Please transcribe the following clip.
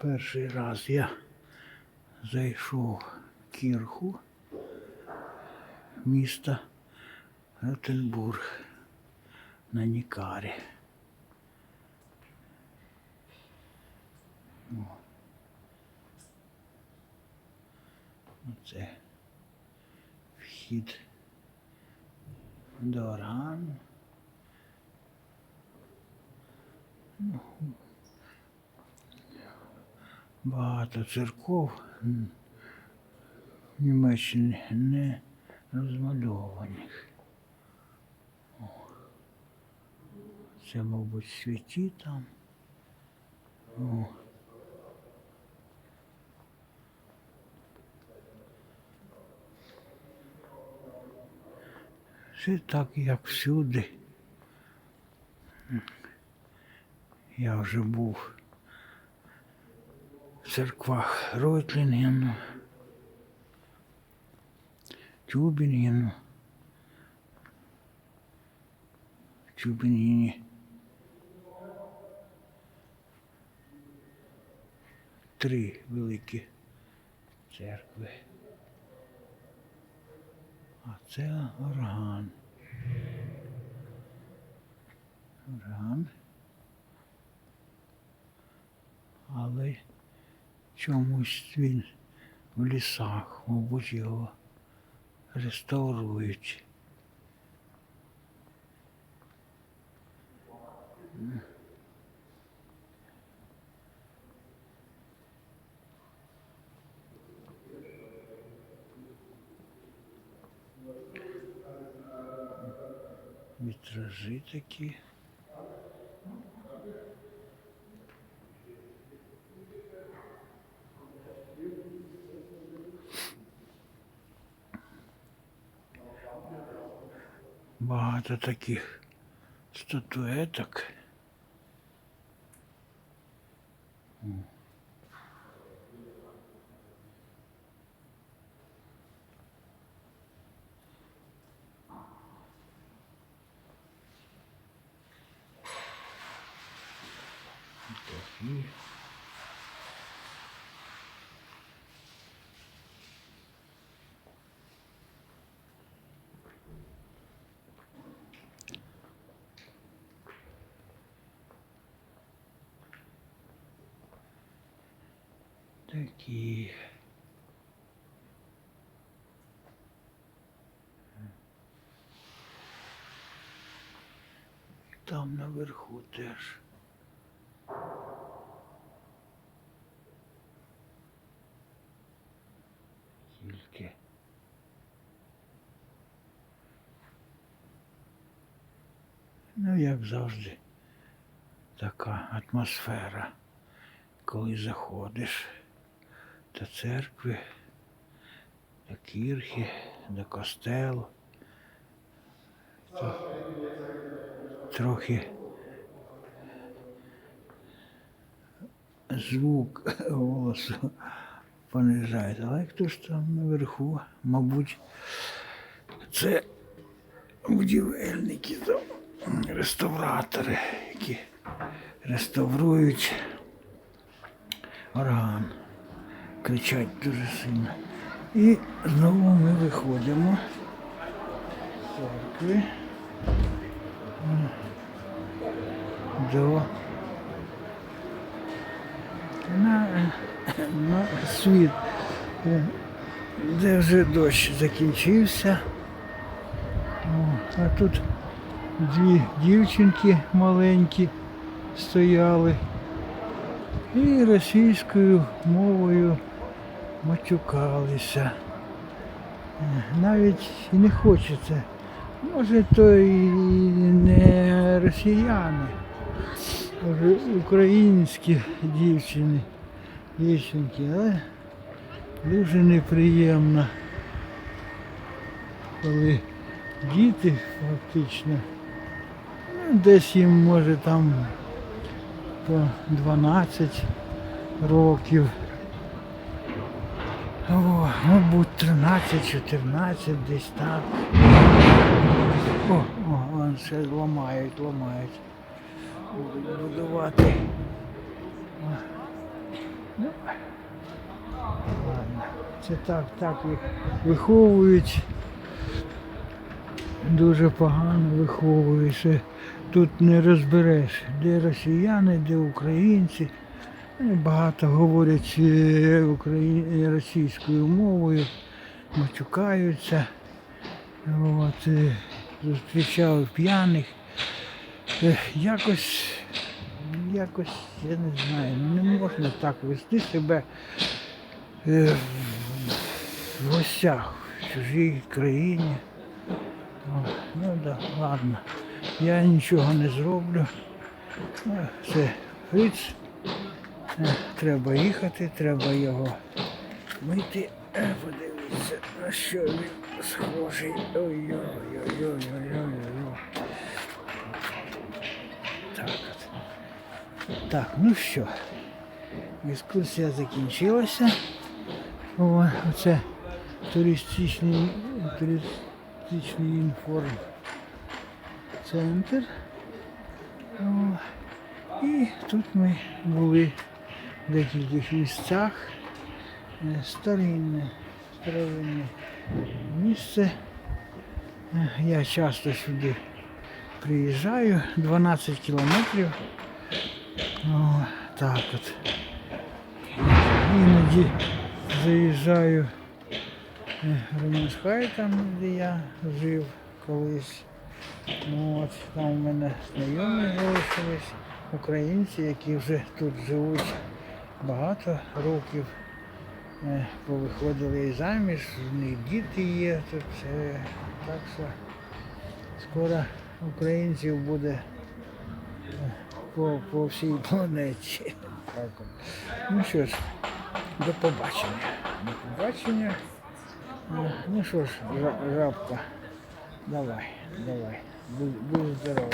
Перший раз я зайшов в кірху міста Ротенбург на Нікарі. Оце вхід до органу. Багато церков в Німеччині не розмальованих. Це, мабуть, святі там. О. Все так, як всюди. Я вже був церквах Ройтлінгену, Тюбінгену, Тюбінгені. Три великі церкви. А це орган. Орган. Але чомусь він в лісах, мабуть, його реставрують. Вітражі такі. Багато таких статуеток. Такі. Такі. Там наверху теж. Тільки. Ну, як завжди, така атмосфера, коли заходиш до церкви, до кірхи, до костелу. То трохи звук голосу понижається. Але хто ж там наверху, мабуть, це будівельники, там, реставратори, які реставрують орган. Кричать дуже сильно. І знову ми виходимо з церкви до на, на світ, е, де вже дощ закінчився. А тут дві дівчинки маленькі стояли і російською мовою матюкалися. Навіть і не хочеться. Може, то і не росіяни, може українські дівчини, дівчинки, але дуже неприємно, коли діти фактично, ну, десь їм може там по 12 років. О, мабуть, 13-14 десь так. О, о, вон ще ламають, ламають. Будуть будувати. Ладно. Це так, так їх виховують. Дуже погано виховують. Ще Тут не розбереш, де росіяни, де українці. Багато говорять е, украї... російською мовою, матюкаються. От, е, зустрічав п'яних. Е, Якось, якось, я не знаю, ну, не можна так вести себе е, в гостях в чужій країні. Ну да, ладно. Я нічого не зроблю. Е, Це Фриц. Треба їхати, треба його мити. Е, Подивіться, на що він схожий. Ой-ой-ой-ой-ой-ой-ой. Так. Так, ну що, екскурсія закінчилася. О, оце туристичний, туристичний інформ центр. О, і тут ми були в декількох місцях. Е, Старинне, старовинне місце. Е, Я часто сюди приїжджаю, 12 кілометрів. О, так от. Іноді заїжджаю в Ремонсхай, там, де я жив колись. От, там у мене знайомі залишились, українці, які вже тут живуть багато років. Е, Повиходили і заміж, в них діти є тут. е, Так що скоро українців буде е, по, по всій планеті. Ну що ж, до побачення. До побачення. Е, Ну що ж, жабка, давай, давай. Будь, будь здорова.